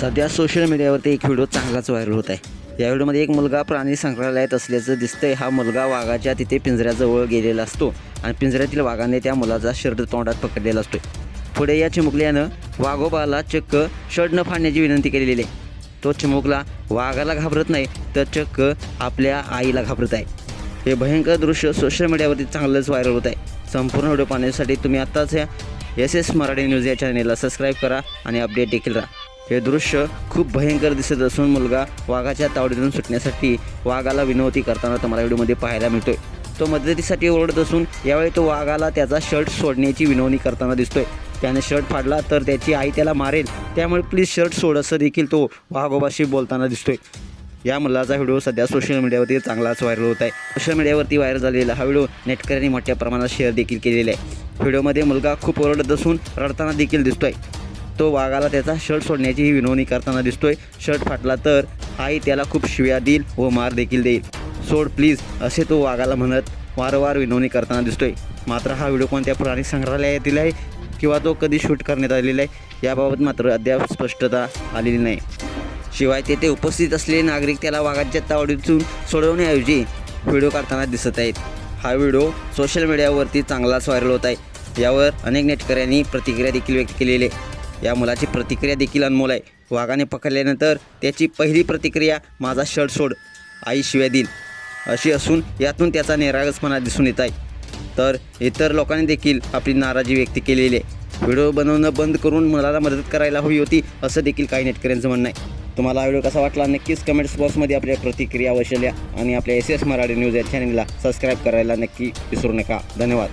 सध्या सोशल मीडियावरती एक व्हिडिओ चांगलाच व्हायरल होत आहे. या व्हिडिओमध्ये एक मुलगा प्राणी संग्रहालयात असल्याचं दिसतंय. हा मुलगा वाघाच्या तिथे पिंजऱ्याजवळ गेलेला असतो आणि पिंजऱ्यातील वाघाने त्या मुलाचा शर्ट तोंडात पकडलेला असतो पुढे या चिमुकल्यानं वाघोबाला चक्क शर्ट न फाडण्याची विनंती केलेली आहे. तो चिमुकला वाघाला घाबरत नाही तर चक्क आपल्या आईला घाबरत आहे. हे भयंकर दृश्य सोशल मीडियावरती चांगलंच व्हायरल होत आहे. संपूर्ण व्हिडिओ पाहण्यासाठी तुम्ही आत्ताच या एस एस मराठी न्यूज या चॅनेलला सबस्क्राईब करा आणि अपडेट देखील राहा. हे दृश्य खूप भयंकर दिसत असून मुलगा वाघाच्या तावडीतून सुटण्यासाठी वाघाला विनवती करताना तुम्हाला व्हिडिओमध्ये पाहायला मिळतोय. तो मदतीसाठी ओरडत असून यावेळी तो वाघाला त्याचा शर्ट सोडण्याची विनवणी करताना दिसतोय. त्याने शर्ट फाडला तर त्याची आई त्याला मारेल. त्यामुळे प्लीज शर्ट सोड असं देखील तो वाघोबाशी बोलताना दिसतोय. या मुलाचा व्हिडिओ सध्या सोशल मीडियावरती चांगलाच व्हायरल होत आहे. सोशल मीडियावरती व्हायरल झालेला हा व्हिडिओ नेटकऱ्यांनी मोठ्या प्रमाणात शेअर देखील केलेला आहे. व्हिडिओमध्ये मुलगा खूप ओरडत असून रडताना देखील दिसतोय. तो वाघाला त्याचा शर्ट सोडण्याची ही विनवणी करताना दिसतोय. शर्ट फाटला तर आई त्याला खूप शिव्या देईल व मार देखील देईल. सोड प्लीज असे तो वाघाला म्हणत वारंवार विनवणी करताना दिसतोय. मात्र हा व्हिडिओ कोणत्या प्राणी संग्रहालयातील आहे किंवा तो कधी शूट करण्यात आलेला आहे याबाबत मात्र अद्याप स्पष्टता आलेली नाही. शिवाय तेथे उपस्थित असलेले नागरिक त्याला वाघाच्या तावडीतून सोडवण्याऐवजी व्हिडिओ काढताना दिसत आहेत. हा व्हिडिओ सोशल मीडियावरती चांगलाच व्हायरल होत आहे. यावर अनेक नेटकऱ्यांनी प्रतिक्रिया देखील व्यक्त केलेली आहे. या मुलाची प्रतिक्रिया देखील अनमोल आहे. वाघाने पकडल्यानंतर त्याची पहिली प्रतिक्रिया माझा शर्ट सोड आई शिव्या देईल. अशी असून यातून त्याचा निरागसपणा दिसून येत आहे. तर इतर लोकांनी देखील आपली नाराजी व्यक्त केलेली आहे. व्हिडिओ बनवणं बंद करून मुलाला मदत करायला हवी होती असं देखील काही नेटकऱ्यांचं म्हणणं आहे. तुम्हाला हा व्हिडिओ कसा वाटला? नक्कीच कमेंट्स बॉक्समध्ये आपल्या प्रतिक्रिया वशल्या आणि आपल्या एस एस मराठी न्यूज या चॅनलला सबस्क्राईब करायला नक्की विसरू नका. धन्यवाद.